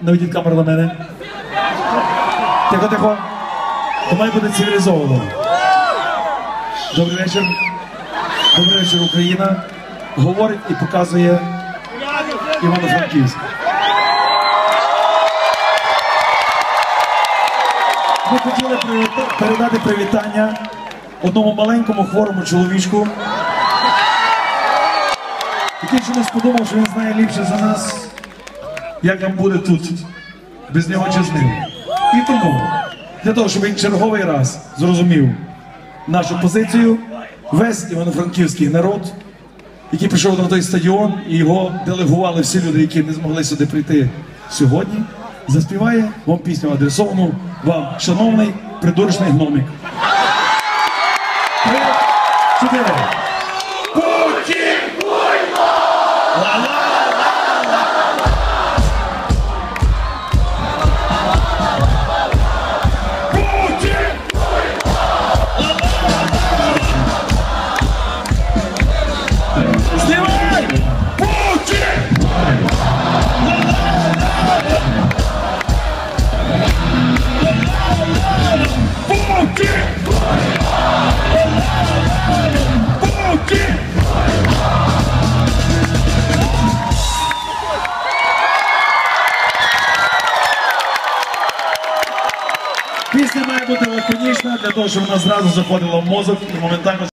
наведіть камеру на мене. Тихо, тихо. То має бути цивілізовано. Добрий вечір. Добрий вечір, Україна. Говорить і показує Івано-Франківськ. Ми хотіли передати привітання одному маленькому хворому чоловічку, який чомусь подумав, що він знає ліпше за нас, як нам буде тут, без нього чи з ним. І тому, для того, щоб він черговий раз зрозумів нашу позицію, весь івано-франківський народ, який прийшов на той стадіон, і його делегували всі люди, які не змогли сюди прийти сьогодні, заспіває вам пісню адресовану вам, шановний придурочний гномик. Три, чотири. Пісня має бути лаконічна для того, щоб вона зразу заходила в мозок і моментально